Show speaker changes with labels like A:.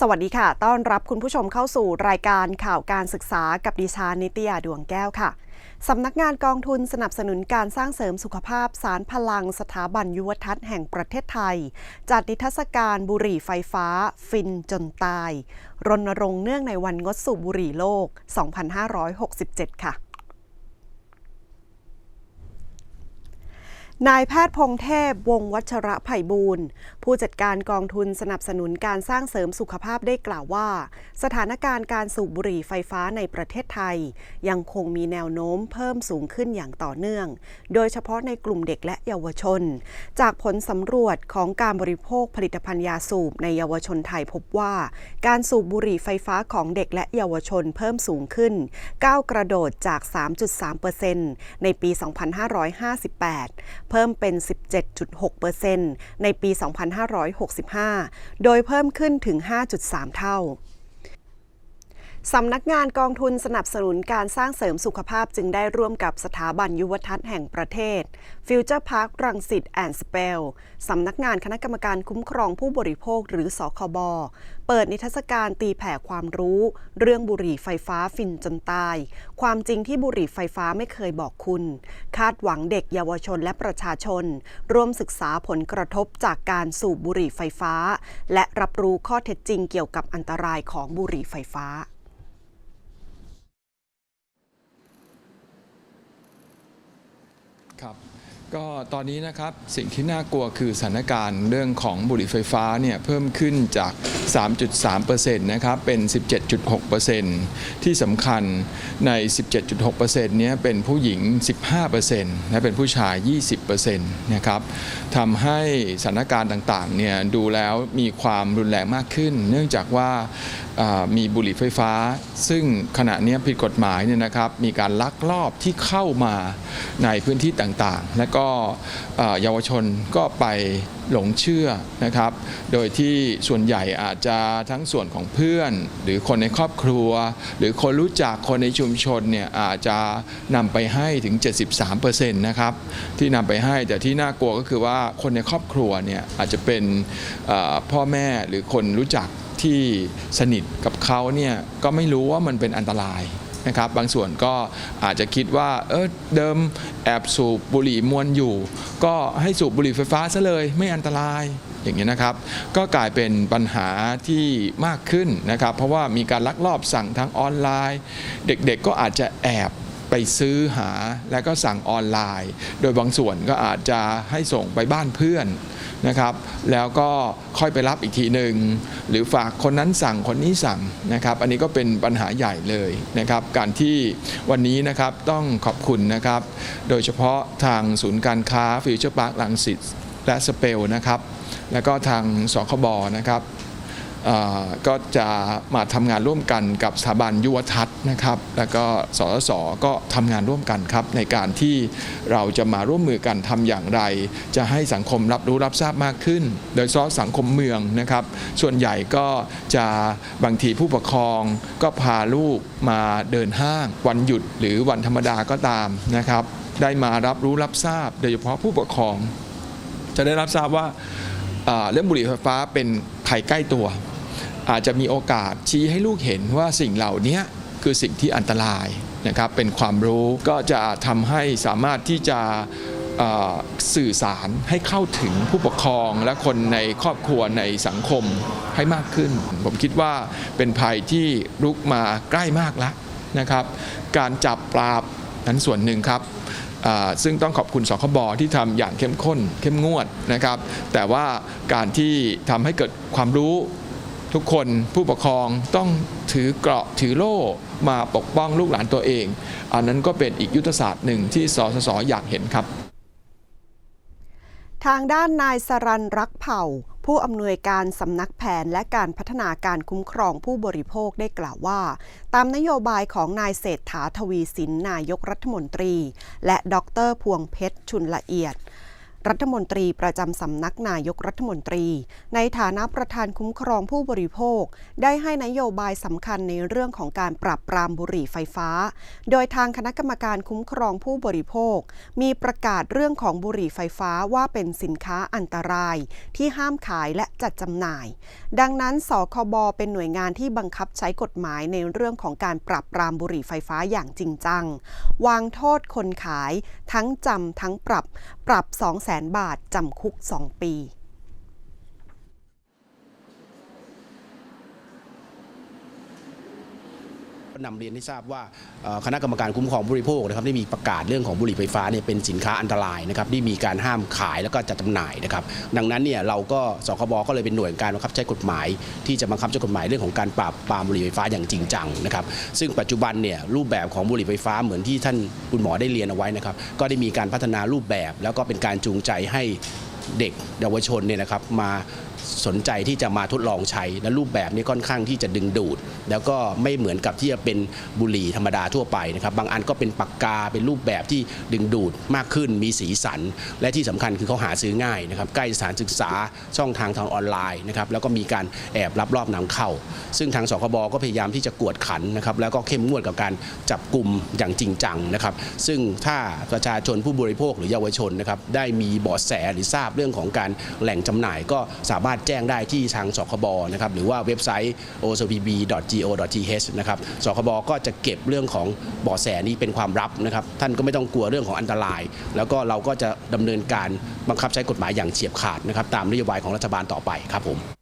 A: สวัสดีค่ะ ต้อนรับคุณผู้ชมเข้าสู่รายการข่าวการศึกษากับดิฉันนิตยาดวงแก้วค่ะ สำนักงานกองทุนสนับสนุนการสร้างเสริมสุขภาพสารพลังสถาบันยุวทัศน์แห่งประเทศไทย จัดนิทรรศการบุหรี่ไฟฟ้า ฟินจนตาย รณรงค์เนื่องในวันงดสูบบุหรี่โลก 2567 ค่ะนายแพทย์พงเทพ วงวัชระไผ่บูรณผู้จัดการกองทุนสนับสนุนการสร้างเสริมสุขภาพได้กล่าวว่า สถานการณ์การสูบบุหรี่ไฟฟ้าในประเทศไทย ยังคงมีแนวโน้มเพิ่มสูงขึ้นอย่างต่อเนื่อง โดยเฉพาะในกลุ่มเด็กและเยาวชน จากผลสำรวจของการบริโภคผลิตภัณฑ์ยาสูบในเยาวชนไทยพบว่า การสูบบุหรี่ไฟฟ้าของเด็กและเยาวชนเพิ่มสูงขึ้นก้าวกระโดดจาก 3.3%ในปี 2558 เพิ่มเป็น 17.6%ในปี 2 2565 โดยเพิ่มขึ้นถึง 5.3 เท่า สำนักงานกองทุนสนับสนุนการสร้างเสริมสุขภาพจึงได้ร่วมกับสถาบันยุวทัศน์แห่งประเทศ Future Park รังสิตแอนด์สเปลสำนักงานคณะกรรมการคุ้มครองผู้บริโภคหรือสคบเปิดนิทรรศการตีแผ่ความรู้ เรื่องบุหรี่ไฟฟ้าฟินจนตาย ความจริงที่บุหรี่ไฟฟ้าไม่เคยบอกคุณ คาดหวังเด็กเยาวชนและประชาชน ร่วมศึกษาผลกระทบจากการสูบบุหรี่ไฟฟ้า และรับรู้ข้อเท็จจริงเกี่ยวกับอันตรายของบุหรี่ไฟฟ้า
B: ครับ ก็ตอนนี้นะครับสิ่งที่น่ากลัวคือสถานการณ์เรื่องของบุหรี่ไฟฟ้าเนี่ยเพิ่มขึ้นจาก 3.3%นะครับเป็น 17.6%ที่สำคัญใน 17.6%เนี้ยเป็นผู้หญิง 15%และเป็นผู้ชาย 20%นะครับทำให้สถานการณ์ต่างๆเนี่ยดูแล้วมีความรุนแรงมากขึ้น เนื่องจากว่ามีบุหรี่ไฟฟ้า ซึ่งขณะนี้ผิดกฎหมายเนี่ยนะครับมีการลักลอบที่เข้ามาในพื้นที่ต่างๆ และก็เอ่อเยาวชนก็ไปหลงเชื่อนะครับ โดยที่ส่วนใหญ่อาจจะทั้งส่วนของเพื่อน หรือคนในครอบครัว หรือคนรู้จักคนในชุมชนเนี่ยอาจจะนำไปให้ถึง 73%นะครับที่นำไปให้แต่ที่น่ากลัวก็คือว่าคนในครอบครัวเนี่ยอาจจะเป็นพ่อแม่หรือคนรู้จักที่สนิทกับเขาเนี่ยก็ไม่รู้ว่ามันเป็นอันตราย นะครับบางส่วนก็อาจจะคิดว่าเออเดิมแอบสูบบุหรี่มวนอยู่ ก็ให้สูบบุหรี่ไฟฟ้าซะเลยไม่อันตรายอย่างนี้นะครับ ก็กลายเป็นปัญหาที่มากขึ้นนะครับ เพราะว่ามีการลักลอบสั่งทางออนไลน์ เด็กๆก็อาจจะแอบ ไปซื้อหาแล้วก็สั่งออนไลน์ โดยบางส่วนก็อาจจะให้ส่งไปบ้านเพื่อนนะครับแล้วก็ค่อยไปรับอีกทีหนึ่งหรือฝากคนนั้นสั่งคนนี้สั่งนะครับ อันนี้ก็เป็นปัญหาใหญ่เลยนะครับ การที่วันนี้นะครับต้องขอบคุณนะครับ โดยเฉพาะทางศูนย์การค้าฟิวเจอร์พาร์คลังสิตและสเปลนะครับ แล้วก็ทางสคบนะครับ ก็จะมาทำงานร่วมกันกับสถาบันยุวทัศน์นะครับ แล้วก็สสสก็ทำงานร่วมกันครับ ในการที่เราจะมาร่วมมือกันทำอย่างไร จะให้สังคมรับรู้รับทราบมากขึ้น โดยเฉพาะสังคมเมืองนะครับ ส่วนใหญ่ก็จะบางทีผู้ปกครองก็พาลูกมาเดินห้าง วันหยุดหรือวันธรรมดาก็ตามนะครับ ได้มารับรู้รับทราบ โดยเฉพาะผู้ปกครอง จะได้รับทราบว่าอ่าเรื่องบุหรี่ไฟฟ้าเป็นภัยใกล้ตัว อาจจะมีโอกาสชี้ให้ลูกเห็นว่าสิ่งเหล่านี้คือสิ่งที่อันตรายนะครับเป็นความรู้ก็จะทำให้สามารถที่จะสื่อสารให้เข้าถึงผู้ปกครองและคนในครอบครัวในสังคมให้มากขึ้น ผมคิดว่าเป็นภัยที่ลุกมาใกล้มากแล้วนะครับ การจับปราบนั้นส่วนหนึ่งครับซึ่งต้องขอบคุณสคบที่ทำอย่างเข้มข้น เข้มงวดนะครับ แต่ว่าการที่ทำให้เกิดความรู้ ทุกคนผู้ปกครองต้องถือเกราะถือโล่มาปกป้องลูกหลานตัวเอง อันนั้นก็เป็นอีกยุทธศาสตร์หนึ่งที่สสสอยากเห็นครับ
A: ทางด้านนายสรันรักเผ่า ผู้อำนวยการสำนักแผนและการพัฒนาการคุ้มครองผู้บริโภคได้กล่าวว่า ตามนโยบายของนายเศรษฐาทวีสินนายกรัฐมนตรี และดรพวงเพชรชุนละเอียด รัฐมนตรีประจำสำนักนายกรัฐมนตรี ในฐานะประธานคุ้มครองผู้บริโภค ได้ให้นโยบายสำคัญในเรื่องของการปรับปรามบุหรี่ไฟฟ้า โดยทางคณะกรรมการคุ้มครองผู้บริโภค มีประกาศเรื่องของบุหรี่ไฟฟ้าว่าเป็นสินค้าอันตราย ที่ห้ามขายและจัดจำหน่าย ดังนั้นสคบเป็นหน่วยงานที่บังคับใช้กฎหมายในเรื่องของการปรับปรามบุหรี่ไฟฟ้าอย่างจริงจัง วางโทษคนขาย ทั้งจำทั้งปรับ ปรับ200,000 บาทจำคุก 2 ปี
C: นำเรียนให้ทราบว่าคณะกรรมการคุ้มครองผู้บริโภคนะครับได้มีประกาศเรื่องของบุหรี่ไฟฟ้าเนี่ยเป็นสินค้าอันตรายนะครับที่มีการห้ามขายแล้วก็จัดจำหน่ายนะครับดังนั้นเนี่ยเราก็สคบก็เลยเป็นหน่วยการบังคับใช้กฎหมาย ที่จะบังคับใช้กฎหมายเรื่องของการปราบปรามบุหรี่ไฟฟ้าอย่างจริงจังนะครับซึ่งปัจจุบันเนี่ยรูปแบบของบุหรี่ไฟฟ้าเหมือนที่ท่านคุณหมอได้เรียนเอาไว้นะครับก็ได้มีการพัฒนารูปแบบ แล้วก็เป็นการจูงใจให้ เด็กเยาวชนเนี่ยนะครับมาสนใจที่จะมาทดลองใช้ และรูปแบบนี้ค่อนข้างที่จะดึงดูด แล้วก็ไม่เหมือนกับที่จะเป็นบุหรี่ธรรมดาทั่วไปนะครับบางอันก็เป็นปากกาเป็นรูปแบบที่ดึงดูดมากขึ้นมีสีสัน และที่สำคัญคือเขาหาซื้อง่ายนะครับใกล้สถานศึกษาช่องทางทางออนไลน์นะครับแล้วก็มีการแอบรับรอบนำเข้า ซึ่งทางสคบก็พยายามที่จะกวดขันนะครับแล้วก็เข้มงวดกับการจับกลุ่มอย่างจริงจังนะครับซึ่งถ้าประชาชนผู้บริโภคหรือเยาวชนนะครับได้มีเบาะแสหรือทราบเรื่องื่องของการแหล่งจำหน่ายก็สามารถแจ้งได้ที่ทางสคบนะครับหรือว่าเว็บไซต์ ocpb.go.th นะครับสคบก็จะเก็บเรื่องของเบาะแสนี้เป็นความลับนะครับ ท่านก็ไม่ต้องกลัวเรื่องของอันตราย แล้วก็เราก็จะดำเนินการบังคับใช้กฎหมายอย่างเฉียบขาดนะครับตามนโยบายของรัฐบาลต่อไปครับผม